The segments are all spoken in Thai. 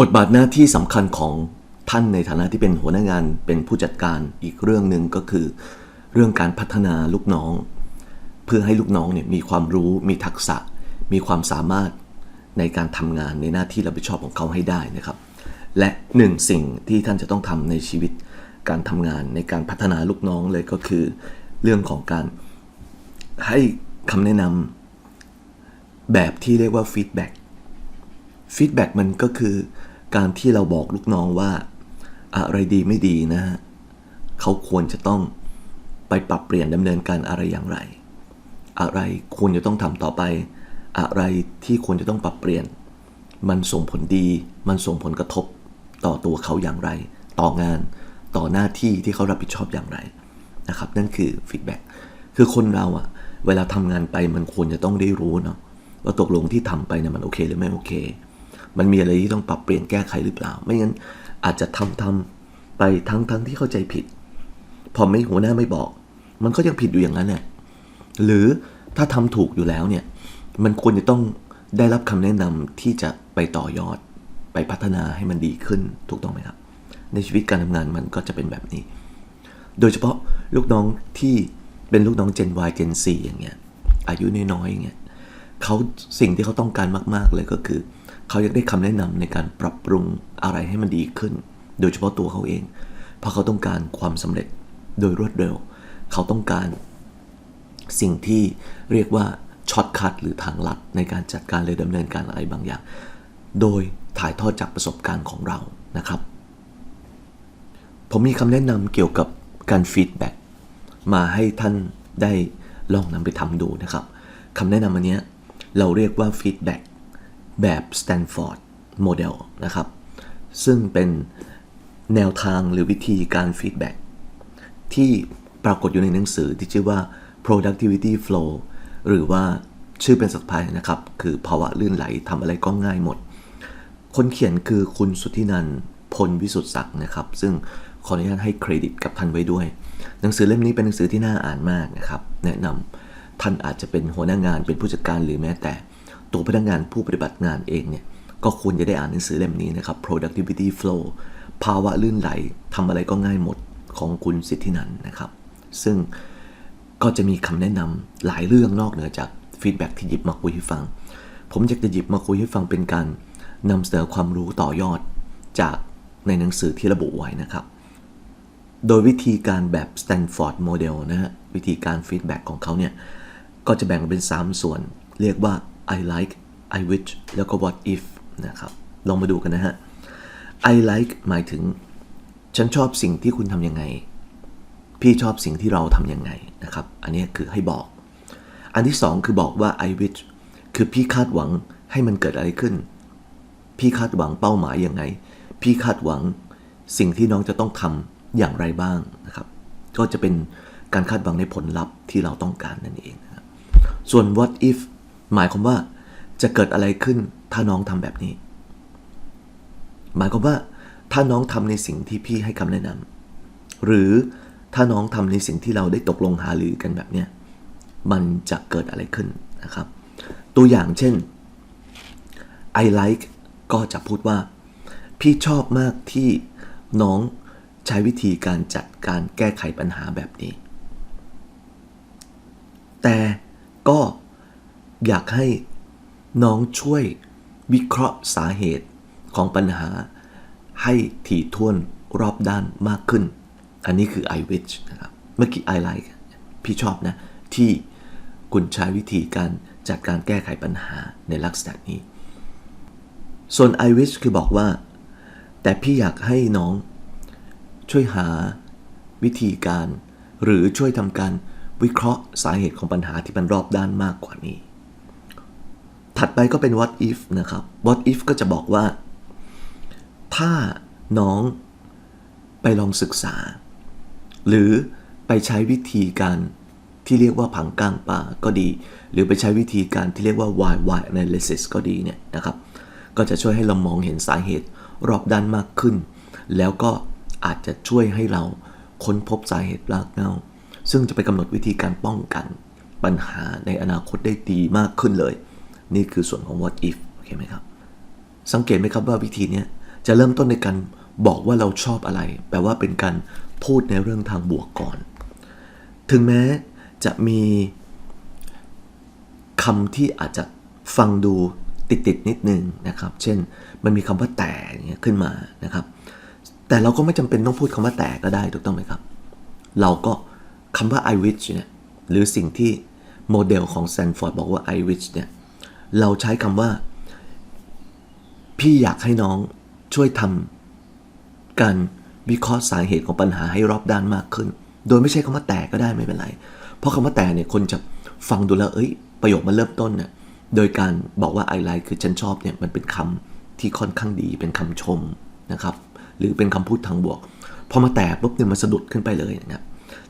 บทบาทหน้าที่สำคัญของท่านในฐานะที่เป็นหัวหน้างานเป็นผู้จัดการอีกเรื่องหนึ่งก็คือ เรื่องการพัฒนาลูกน้อง เพื่อให้ลูกน้องเนี่ยมีความรู้มีทักษะ มีความสามารถในการทำงานในหน้าที่รับผิดชอบของเขาให้ได้นะครับ และหนึ่งสิ่งที่ท่านจะต้องทำในชีวิต การทำงานในการพัฒนาลูกน้องเลยก็คือ เรื่องของการให้คำแนะนำแบบที่เรียกว่าฟีดแบ็กฟีดแบ็กมันก็คือการที่เราบอกลูกน้องว่า อะไรดีไม่ดีนะฮะเขาควรจะต้องไปปรับเปลี่ยนดำเนินการอะไรอย่างไร อะไรควรจะต้องทำต่อไป อะไรที่ควรจะต้องปรับเปลี่ยน มันส่งผลดี มันส่งผลกระทบต่อตัวเขาอย่างไร ต่องาน ต่อหน้าที่ที่เขารับผิดชอบอย่างไรนะครับ นั่นคือฟีดแบ็กคือคนเราอะเวลาทำงานไปมันควรจะต้องได้รู้เนาะว่าตกลงที่ทำไปเนี่ยมันโอเคหรือไม่โอเค มันมีอะไรที่ต้องปรับเปลี่ยนแก้ไขหรือเปล่า ไม่งั้นอาจจะทำทำไปทั้งทั้งที่เข้าใจผิด พอไม่หัวหน้าไม่บอก มันก็ยังผิดอยู่อย่างนั้นแหละหรือถ้าทำถูกอยู่แล้วเนี่ยมันควรจะต้องได้รับคำแนะนำที่จะไปต่อยอดไปพัฒนาให้มันดีขึ้นถูกต้องไหมครับ ในชีวิตการทำงานมันก็จะเป็นแบบนี้ โดยเฉพาะลูกน้องที่เป็นลูกน้อง Gen Y Gen 4อย่างเงี้ยอายุน้อยๆอย่างเงี้ยเขาสิ่งที่เขาต้องการมาก ๆ เลยก็คือ เขาอยากได้คำแนะนำในการปรับปรุงอะไรให้มันดีขึ้น โดยเฉพาะตัวเขาเอง เพราะเขาต้องการความสำเร็จโดยรวดเร็ว เขาต้องการสิ่งที่เรียกว่าช็อตคัทหรือทางลัดในการจัดการหรือดำเนินการอะไรบางอย่าง โดยถ่ายทอดจากประสบการณ์ของเรานะครับ ผมมีคำแนะนำเกี่ยวกับการฟีดแบ็กมาให้ท่านได้ลองนำไปทำดูนะครับคำแนะนำอันนี้เราเรียกว่าฟีดแบ็กแบบ Stanford Model นะครับ ซึ่งเป็นแนวทางหรือวิธีการฟีดแบ็กที่ปรากฏอยู่ในหนังสือที่ชื่อว่า productivity flow หรือว่าชื่อเป็นภาษายนะครับ คือภาวะลื่นไหลทำอะไรก็ง่ายหมด คนเขียนคือคุณสุทธินันพลวิสุทธิศักดิ์นะครับ ซึ่ง ขออนุญาตให้เครดิตกับท่านไว้ด้วย หนังสือเล่มนี้เป็นหนังสือที่น่าอ่านมากนะครับ แนะนำท่านอาจจะเป็นหัวหน้างานเป็นผู้จัดการหรือแม้แต่ ตัวพนักงานผู้ปฏิบัติงานเองเนี่ยก็ควรจะได้อ่านหนังสือเล่มนี้นะครับ productivity flow ภาวะลื่นไหลทำอะไรก็ง่ายหมดของคุณสิทธินันนะครับ ซึ่งก็จะมีคำแนะนำหลายเรื่องนอกเหนือจากฟีดแบ็ที่หยิบมาคุยให้ฟัง ผมอยากจะหยิบมาคุยให้ฟังเป็นการนำเสนอความรู้ต่อยอดจากในหนังสือที่ระบุไว้นะครับ โดยวิธีการแบบ Stanford Model นะฮะ วิธีการฟีดแบ็กของเขาเนี่ย ก็จะแบ่งเป็น 3 ส่วน เรียกว่า I like I wish แล้วก็ what if นะครับ ลองมาดูกันนะฮะ I like หมายถึง ฉันชอบสิ่งที่คุณทำยังไง พี่ชอบสิ่งที่เราทำยังไงนะครับ อันนี้คือให้บอก อันที่สองคือบอกว่า I wish คือพี่คาดหวังให้มันเกิดอะไรขึ้น พี่คาดหวังเป้าหมายยังไง พี่คาดหวังสิ่งที่น้องจะต้องทำ อย่างไรบ้างนะครับ ก็จะเป็นการคาดหวังในผลลัพธ์ที่เราต้องการนั่นเองนะส่วน what if หมายความว่าจะเกิดอะไรขึ้นถ้าน้องทำแบบนี้ หมายความว่าถ้าน้องทำในสิ่งที่พี่ให้คำแนะนำหรือถ้าน้องทำในสิ่งที่เราได้ตกลงหารือกันแบบเนี้ยมันจะเกิดอะไรขึ้นนะครับ ตัวอย่างเช่น I like ก็จะพูดว่า พี่ชอบมากที่น้อง ใช้วิธีการจัดการแก้ไขปัญหาแบบนี้ แต่ก็อยากให้น้องช่วยวิเคราะห์สาเหตุของปัญหาให้ถี่ถ้วนรอบด้านมากขึ้น อันนี้คือ I wish นะครับ เมื่อกี้ I like พี่ชอบนะ ที่คุณใช้วิธีการจัดการแก้ไขปัญหาในลักษณะนี้ ส่วน I wish คือบอกว่า แต่พี่อยากให้น้อง ช่วยหาวิธีการ หรือช่วยทำการวิเคราะห์สาเหตุของปัญหาที่มันรอบด้านมากกว่านี้ ถัดไปก็เป็น what if นะครับ what if ก็จะบอกว่า ถ้าน้องไปลองศึกษา หรือไปใช้วิธีการที่เรียกว่าผังก้างป่าก็ดี หรือไปใช้วิธีการที่เรียกว่า why why analysis ก็ดีเนี่ยนะครับ ก็จะช่วยให้เรามองเห็นสาเหตุรอบด้านมากขึ้น แล้วก็ อาจจะช่วยให้เราค้นพบสาเหตุรากเหง้าซึ่งจะไปกำหนดวิธีการป้องกันปัญหาในอนาคตได้ดีมากขึ้นเลย นี่คือส่วนของ what if โอเคไหมครับ สังเกตไหมครับว่าวิธีนี้จะเริ่มต้นในการบอกว่าเราชอบอะไร แปลว่าเป็นการพูดในเรื่องทางบวกก่อน ถึงแม้จะมีคำที่อาจจะฟังดูติดติดๆนิดนึงนะครับ เช่น มันมีคำว่าแต่เงี้ยขึ้นมานะครับ แต่เราก็ไม่จำเป็นต้องพูดคำว่าแต่ก็ได้ถูกต้องไหมครับ เราก็คำว่า I wish เนี่ยหรือสิ่งที่โมเดลของแซนฟอร์ดบอกว่า I wish เนี่ยเราใช้คำว่า พี่อยากให้น้องช่วยทำการวิเคราะห์สาเหตุของปัญหาให้รอบด้านมากขึ้น โดยไม่ใช่คำว่าแต่ก็ได้ไม่เป็นไร เพราะคำว่าแต่เนี่ยคนจะฟังดูแล้วเอ้ย ประโยคมันเริ่มต้นเนี่ยโดยการบอกว่า I like คือฉันชอบเนี่ยมันเป็นคำที่ค่อนข้างดีเป็นคำชมนะครับ หรือเป็นคำพูดทางบวก พอมาแต่ปุ๊บเนี่ยมันสะดุดขึ้นไปเลยนะครับ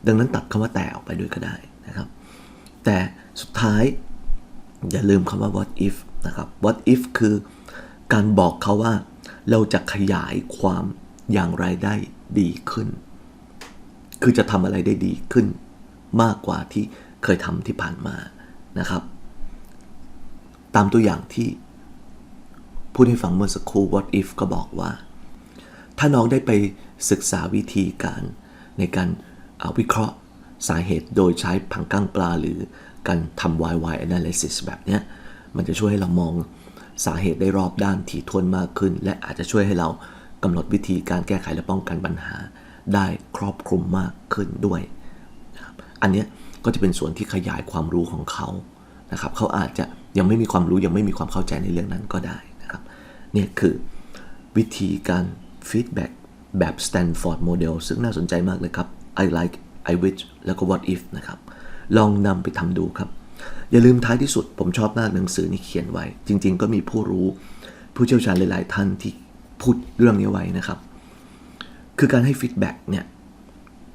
ดังนั้นตัดคำว่าแต่ออกไปด้วยก็ได้นะครับ แต่สุดท้ายอย่าลืมคำว่า what if นะครับ what if คือการบอกเขาว่าเราจะขยายความอย่างไรได้ดีขึ้น คือจะทำอะไรได้ดีขึ้น มากกว่าที่เคยทำที่ผ่านมานะครับ ตามตัวอย่างที่พูดให้ฟังเมื่อสักครู่ what if ก็บอกว่า ถ้าน้องได้ไปศึกษาวิธีการในการาวิเคราะห์สาเหตุโดยใช้ผังก้างปลาหรือการทำ YY analysis แบบนี้มันจะช่วยให้เรามองสาเหตุได้รอบด้านถี่ถ้วนมากขึ้น และอาจจะช่วยให้เรากำหนดวิธีการแก้ไขและป้องกันปัญหา ได้ครอบคลุมมากขึ้นด้วย อันนี้ก็จะเป็นส่วนที่ขยายความรู้ของเขานะครับเขาอาจจะยังไม่มีความรู้ยังไม่มีความเข้าใจในเรื่องนั้นก็ได้นะครับเนี่ยคือวิธีการ ฟีดแบ็กแบบ Stanford Model ซึ่งน่าสนใจมากเลยครับ I like I wish แล้วก็ what if นะครับ ลองนำไปทำดูครับ อย่าลืมท้ายที่สุด ผมชอบมากหนังสือนี่เขียนไว้ จริง ๆ ก็มีผู้รู้ ผู้เชี่ยวชาญหลาย ๆ ท่านที่พูดเรื่องนี้ไว้นะครับ คือการให้ฟีดแบ็กเนี่ย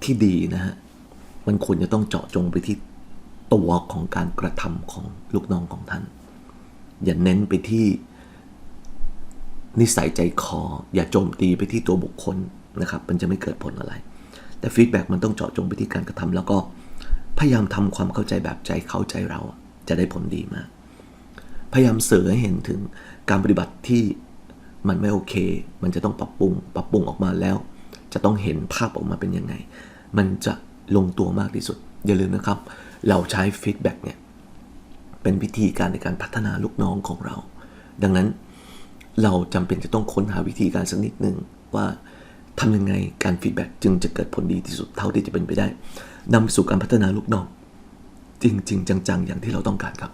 ที่ดีนะฮะ มันควรจะต้องเจาะจงไปที่ตัวของการกระทำของลูกน้องของท่าน อย่าเน้นไปที่ นิสัยใจคอ อย่าโจมตีไปที่ตัวบุคคลนะครับ มันจะไม่เกิดผลอะไร แต่ฟีดแบ็กมันต้องเจาะจงไปที่การกระทำแล้วก็พยายามทำความเข้าใจแบบใจเข้าใจเราจะได้ผลดีมาก พยายามเสือให้เห็นถึงการปฏิบัติที่มันไม่โอเค มันจะต้องปรับปรุง ปรับปรุงออกมาแล้ว จะต้องเห็นภาพออกมาเป็นยังไง มันจะลงตัวมากที่สุด อย่าลืมนะครับ เราใช้ฟีดแบ็กเนี่ย เป็นวิธีการในการพัฒนาลูกน้องของเรา ดังนั้น เราจำเป็นจะต้องค้นหาวิธีการสักนิดหนึ่งว่าทำยังไงการฟีดแบ็กจึงจะเกิดผลดีที่สุดเท่าที่จะเป็นไปได้นำไปสู่การพัฒนาลูกน้อง จริง ๆ จัง ๆ อย่างที่เราต้องการครับ